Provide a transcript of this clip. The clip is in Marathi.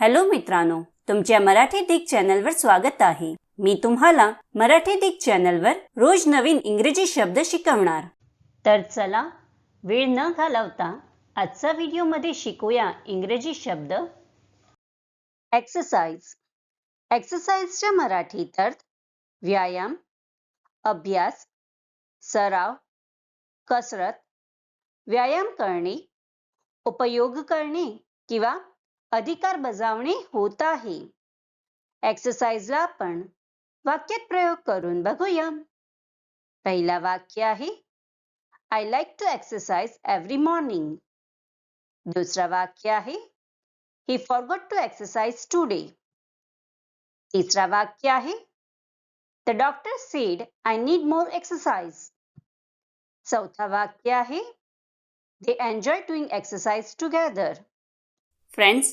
हॅलो मित्रांनो तुमच्या मराठी दिग चॅनलवर स्वागत आहे. मी तुम्हाला मराठी दिग चॅनलवर रोज नवीन इंग्रजी शब्द शिकवणार. तर चला वेळ न घालवता आजचा व्हिडिओमध्ये शिकूया इंग्रजी शब्द. एक्सरसाइज एक्सरसाइजच्या मराठीत अर्थ व्यायाम अभ्यास सराव कसरत व्यायाम करणे उपयोग करणे किंवा अधिकार बजावणे होत आहे. एक्सरसाइजला आपण वाक्यात प्रयोग करून बघूया. पहिला वाक्य आहे I like to exercise every morning दुसरा वाक्य आहे he forgot to exercise today तिसरा वाक्य आहे the doctor said I need more exercise चौथा वाक्य आहे they enjoy doing exercise together friends